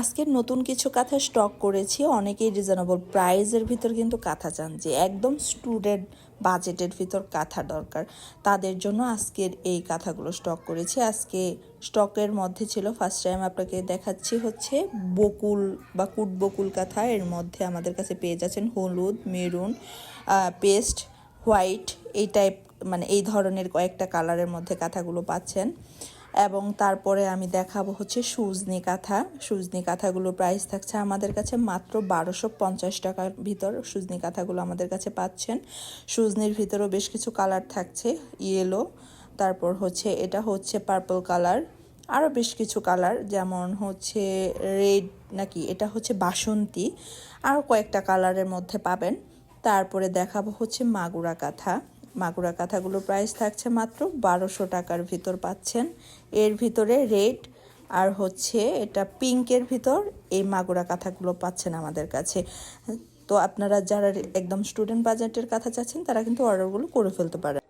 আজকে নতুন কিছু কাঁথা স্টক করেছি। অনেকেই রিজনেবল প্রাইসের ভিতর কিন্তু কাঁথা চান যে একদম স্টুডেন্ট বাজেটের ভিতর কাঁথা দরকার। তাদের জন্য আজকের এই কাঁথাগুলো স্টক করেছি। আজকে স্টকের মধ্যে ছিল ফার্স্ট টাইম আপনাকে দেখাচ্ছি হচ্ছে বকুল বা কুট বকুল কাঁথা। এর মধ্যে আমাদের কাছে পেয়ে যাচ্ছেন হলুদ, মেরুন পেস্ট হোয়াইট এই টাইপ মানে এই ধরনের কয়েকটা কালারের মধ্যে কাঁথাগুলো পাচ্ছেন। এবং তারপরে আমি দেখাবো হচ্ছে সুজনি কাঁথা। সুজনি কাঁথাগুলোর প্রাইস থাকছে আমাদের কাছে মাত্র বারোশো পঞ্চাশ টাকার ভিতর সুজনি কাঁথাগুলো আমাদের কাছে পাচ্ছেন। সুজনির ভিতরেও বেশ কিছু কালার থাকছে ইয়েলো তারপর হচ্ছে এটা হচ্ছে পার্পল কালার আরও বেশ কিছু কালার যেমন হচ্ছে রেড নাকি, এটা হচ্ছে বাসন্তী, আরও কয়েকটা কালারের মধ্যে পাবেন। তারপরে দেখাবো হচ্ছে মাগুরা কাঁথা। মাগুরা কাঁথাগুলো প্রাইস থাকছে মাত্র বারোশো টাকার ভিতর পাচ্ছেন। এর ভিতরে রেড আর হচ্ছে এটা পিঙ্কের ভিতর এই মাগুরা কাঁথাগুলো পাচ্ছেন আমাদের কাছে। তো আপনারা যারা একদম স্টুডেন্ট বাজেটের কাঁথা চাচ্ছেন, তারা কিন্তু অর্ডারগুলো করে ফেলতে পারেন।